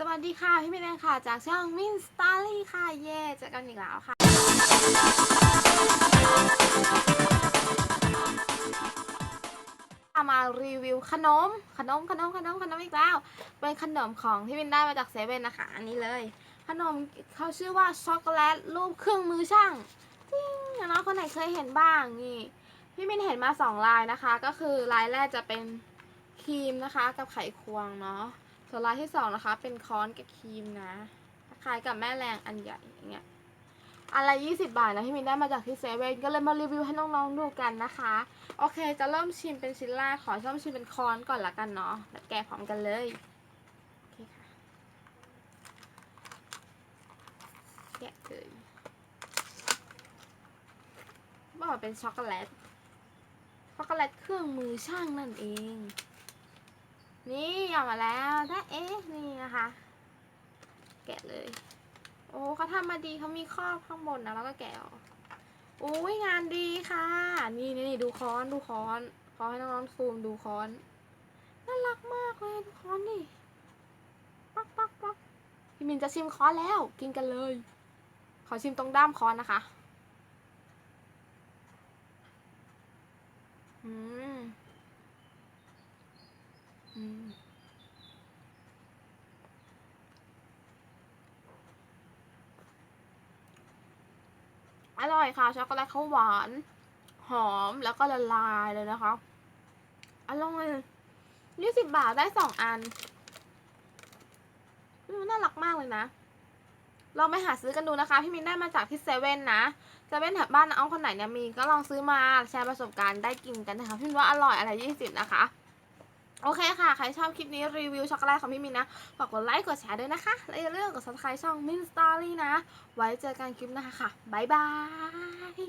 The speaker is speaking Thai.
สวัสดีค่ะ พี่มินเองค่ะ จากช่องมินสตอรี่ค่ะ เย่เจอกันอีกแล้วค่ะ มารีวิวขนม ขนมขนมขนมขนมอีกแล้ว เป็นขนมของที่มินได้มาจากเซเว่นนะคะ อันนี้เลย ขนมเขาชื่อว่าช็อกโกแลตรูปเครื่องมือช่างจริงน้องคนไหนเคยเห็นบ้างนี่พี่มินเห็นมาสองลายนะคะ ก็คือลายแรกจะเป็นครีมนะคะ กับไขควงเนาะ ส่วนลายที่สองนะคะ เป็นค้อนกับครีมนะคล้ายกับแม่แรงอันใหญ่อย่างเงี้ยอันละยี่สิบบาทนะพี่มินได้มาจากที่เซเว่นก็เลยมารีวิวให้น้องๆดูกันนะคะ โอเค จะเริ่มชิมเป็นชิ้นแรกขอเริ่มชิมเป็นค้อนก่อนละกันเนาะแล้วแกะพร้อมกันเลยโอเคค่ะแกะเลยบอกว่าเป็นช็อกโกแลตช็อกโกแลตเครื่องมือช่างนั่นเอง นี่ออกมาแล้วถ้าเอ๊ะนี่นะคะ แกะเลย โอ้เขาทำมาดีเขามีครอบข้างบนนะแล้วก็แกะออกโอ้ยงานดีค่ะ นี่นี่ดูค้อนดูค้อนขอให้น้องๆซูมดูค้อนน่ารักมากเลยดูค้อนนี่ปักปักปักพี่มินจะชิมค้อนแล้ว กินกันเลย ขอชิมตรงด้ามค้อนนะคะ อืม ร่อยค่ะ ช็อกโกแลตเขาหวาน หอมแล้วก็ละลายเลยนะคะ อร่อยยี่สิบบาทได้สองอันน่ารักมากเลยนะ ลองไปหาซื้อกันดูนะคะ พี่มินได้มาจากที่เซเว่นนะ เซเว่นแถบบ้านน้องคนไหนเนี่ยมีก็ลองซื้อมาแชร์ประสบการณ์ได้กินกันนะคะ พี่มินว่าอร่อยอะไรยี่สิบนะคะ โอเคค่ะ ใครชอบคลิปนี้รีวิวช็อกโกแลตของพี่มินนะ ฝากกดไลค์ กดแชร์ด้วยนะคะ และอย่าลืมกด subscribe ช่องมินสตอรี่นะ ไว้เจอกันคลิปหน้าค่ะ บ๊ายบาย